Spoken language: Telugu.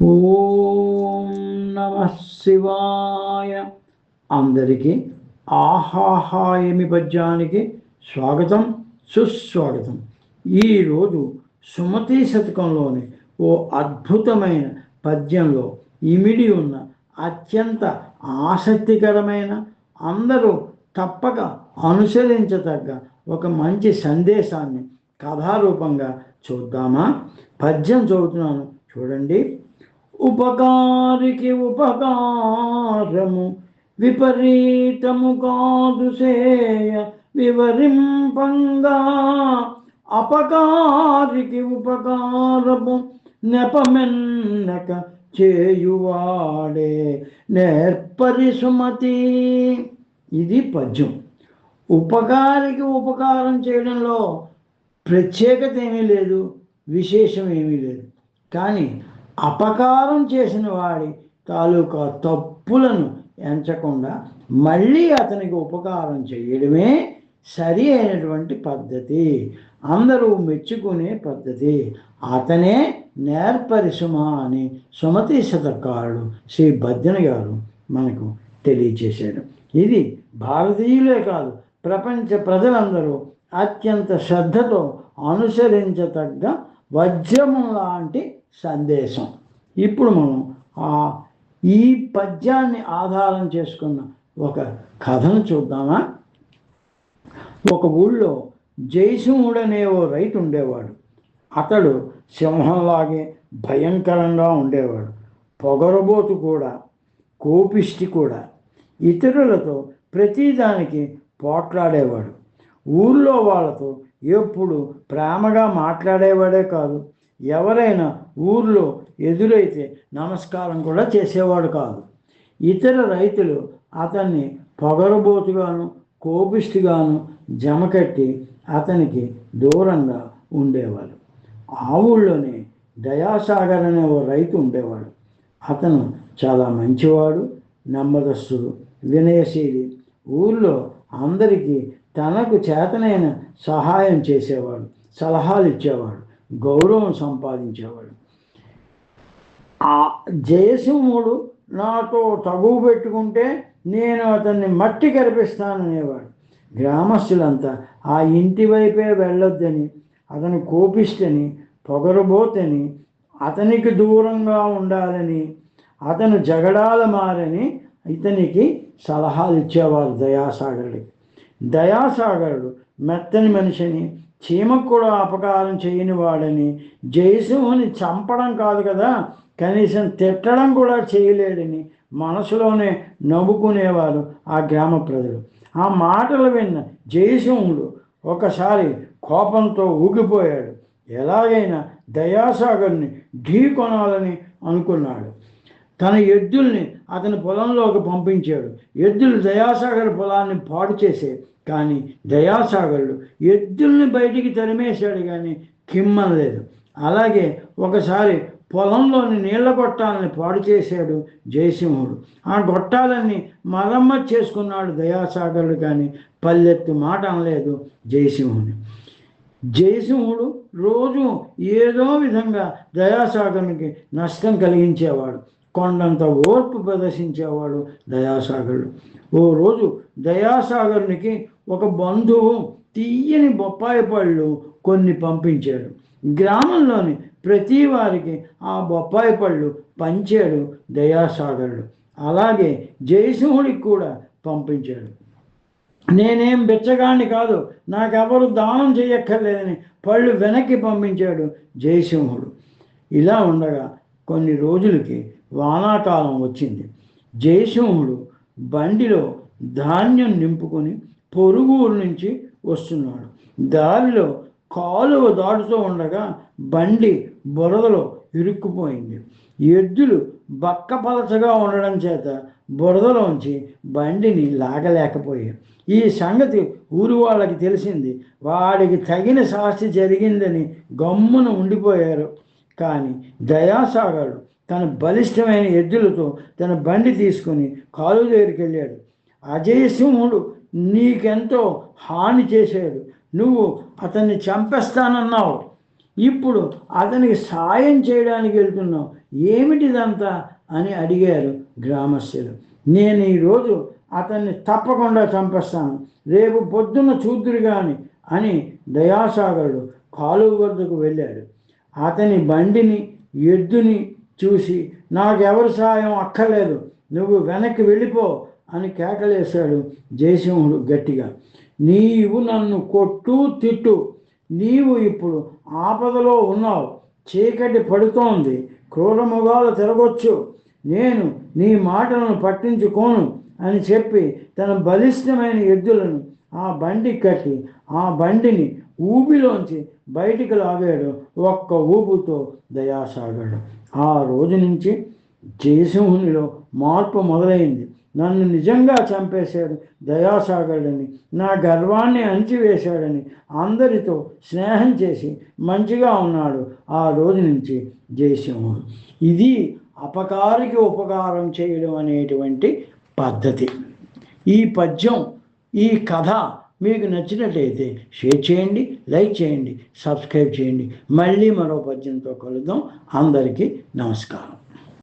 ఓం నమ శివాయ. అందరికీ ఆహాహాయమి పద్యానికి స్వాగతం సుస్వాగతం. ఈరోజు సుమతి శతకంలోని ఓ అద్భుతమైన పద్యంలో ఇమిడి ఉన్న అత్యంత ఆసక్తికరమైన అందరూ తప్పక అనుసరించదగ్గ ఒక మంచి సందేశాన్ని కథారూపంగా చూద్దామా? పద్యం చదువుతున్నాను చూడండి. ఉపకారికి ఉపకారము విపరీతము కాదు సేయ వివరింపంగా. అపకారికి ఉపకారము నెపమెన్నక చేయువాడే నేర్పరి సుమతి ఇది పద్యం. ఉపకారికి ఉపకారం చేయడంలో ప్రత్యేకత ఏమీ లేదు విశేషం ఏమీ లేదు. కానీ అపకారం చేసిన వాడి తాలూకా తప్పులను ఎంచకుండా మళ్ళీ అతనికి ఉపకారం చేయడమే సరి అయినటువంటి పద్ధతి. అందరూ మెచ్చుకునే పద్ధతి. అతనే నేర్పరిసుమా అని సుమతి శతకారుడు శ్రీ భద్యన గారు మనకు తెలియచేశాడు ఇది భారతీయులే కాదు ప్రపంచ ప్రజలందరూ అత్యంత శ్రద్ధతో అనుసరించతగ్గ వజ్రము లాంటి సందేశం. ఇప్పుడు మనం ఆ ఈ పద్యాన్ని ఆధారం చేసుకున్న ఒక కథను చూద్దామా? ఒక ఊళ్ళో జయసింహుడనే ఓ రైతు ఉండేవాడు. అతడు సింహంలాగే భయంకరంగా ఉండేవాడు. పొగరబోతు కూడా కోపిష్టి కూడా. ఇతరులతో ప్రతిదానికి పోట్లాడేవాడు. ఊళ్ళో వాళ్ళతో ఎప్పుడు ప్రేమగా మాట్లాడేవాడే కాదు. ఎవరైనా ఊర్లో ఎదురైతే నమస్కారం కూడా చేసేవాడు కాదు. ఇతర రైతులు అతన్ని పొగరబోతుగాను కోపిష్టిగాను జమకట్టి అతనికి దూరంగా ఉండేవారు ఆ ఊళ్ళోనే దయాసాగర్ అనే ఓ రైతు ఉండేవాడు. అతను చాలా మంచివాడు నమ్మదస్తుడు వినయశీలి. ఊళ్ళో అందరికీ తనకు చేతనైన సహాయం చేసేవాడు సలహాలు ఇచ్చేవాడు. గౌరవం సంపాదించేవాడు. ఆ జయసింహుడు నాతో తగువ పెట్టుకుంటే నేను అతన్ని మట్టి కనిపిస్తాననేవాడు గ్రామస్తులంతా ఆ ఇంటి వైపే వెళ్ళొద్దని అతను కోపిస్తని పొగరబోతని అతనికి దూరంగా ఉండాలని అతను జగడాల మారని ఇతనికి సలహాలు ఇచ్చేవారు దయాసాగరుడికి దయాసాగరుడు మెత్తని మనిషిని చీమకు కూడా అపకారం చేయని వాడని జయసింహుని చంపడం కాదు కదా కనీసం తిట్టడం కూడా చేయలేడని మనసులోనే నవ్వుకునేవారు ఆ గ్రామ ప్రజలు. ఆ మాటలు విన్న జయసింహుడు ఒకసారి కోపంతో ఊగిపోయాడు. ఎలాగైనా దయాసాగర్ని ఢీ కొనాలని అనుకున్నాడు. తన ఎద్దుల్ని అతని పొలంలోకి పంపించాడు. ఎద్దులు దయాసాగర్ పొలాన్ని పాడు చేసే కానీ దయాసాగరుడు ఎద్దుల్ని బయటికి తరిమేశాడు కానీ కిమ్మనలేదు అలాగే ఒకసారి పొలంలోని నీళ్ళ గొట్టాలని పాడు చేశాడు జయసింహుడు. ఆ గొట్టాలన్నీ మరమ్మతు చేసుకున్నాడు దయాసాగరుడు కానీ పల్లెత్తు మాట అనలేదు జయసింహుని. జయసింహుడు రోజు ఏదో విధంగా దయాసాగరునికి నష్టం కలిగించేవాడు. కొండంత ఓర్పు ప్రదర్శించేవాడు దయాసాగరుడు. ఓ రోజు దయాసాగరునికి ఒక బంధువు తీయని బొప్పాయి పళ్ళు కొన్ని పంపించాడు. గ్రామంలోని ప్రతి వారికి ఆ బొప్పాయి పళ్ళు పంచాడు దయాసాగరుడు. అలాగే జయసింహుడికి కూడా పంపించాడు. నేనేం బిచ్చగాడిని కాదు నాకెవరు దానం చేయక్కర్లేదని పళ్ళు వెనక్కి పంపించాడు జయసింహుడు. ఇలా ఉండగా కొన్ని రోజులకి వానాకాలం వచ్చింది. జయసింహుడు బండిలో ధాన్యం నింపుకొని పొరుగురు నుంచి వస్తున్నాడు. దారిలో కాలువ దాటుతూ ఉండగా బండి బురదలో ఇరుక్కుపోయింది. ఎద్దులు బక్కపలచగా ఉండడం చేత బురదలోంచి బండిని లాగలేకపోయాయి. ఈ సంగతి ఊరు వాళ్ళకి తెలిసింది. వాడికి తగిన శాస్తి జరిగిందని గమ్మున ఉండిపోయారు. కానీ దయాసాగరుడు తన బలిష్టమైన ఎద్దులతో తన బండి తీసుకుని కాలు దగ్గరికి వెళ్ళాడు. అజయసింహుడు నీకెంతో హాని చేశాడు నువ్వు అతన్ని చంపేస్తానన్నావు. ఇప్పుడు అతనికి సాయం చేయడానికి వెళ్తున్నావు. ఏమిటిదంతా అని అడిగారు గ్రామస్తులు. నేను ఈరోజు అతన్ని తప్పకుండా చంపేస్తాను. రేపు పొద్దున్న చూద్దురు గాని అని దయాసాగరుడు కాలువ వద్దకు వెళ్ళాడు. అతని బండిని ఎద్దుని చూసి నాకెవరి సాయం అక్కర్లేదు. నువ్వు వెనక్కి వెళ్ళిపో. అని కేకలేశాడు జయసింహుడు గట్టిగా. నీవు నన్ను కొట్టు తిట్టు. నీవు ఇప్పుడు ఆపదలో ఉన్నావు. చీకటి పడుతోంది. క్రూరముగాలు తిరగొచ్చు. నేను నీ మాటలను పట్టించుకోను అని చెప్పి తన బలిష్టమైన ఎద్దులను ఆ బండి కట్టి ఆ బండిని ఊబిలోంచి బయటికి లాగాడు. ఒక్క ఊపుతో దయాసాగాడు ఆ రోజు నుంచి జయసింహునిలో మార్పు మొదలైంది. నన్ను నిజంగా చంపేశాడు దయాసాగరుడని నా గర్వాన్ని అణిచివేశాడని అందరితో స్నేహం చేసి మంచిగా ఉన్నాడు ఆ రోజు నుంచి జయసింహుడు ఇది అపకారికి ఉపకారం చేయడం అనేటువంటి పద్ధతి. ఈ పద్యం ఈ కథ మీకు నచ్చినట్లయితే షేర్ చేయండి లైక్ చేయండి సబ్స్క్రైబ్ చేయండి. మళ్ళీ మరో పద్యంతో కలుద్దాం. అందరికీ నమస్కారం.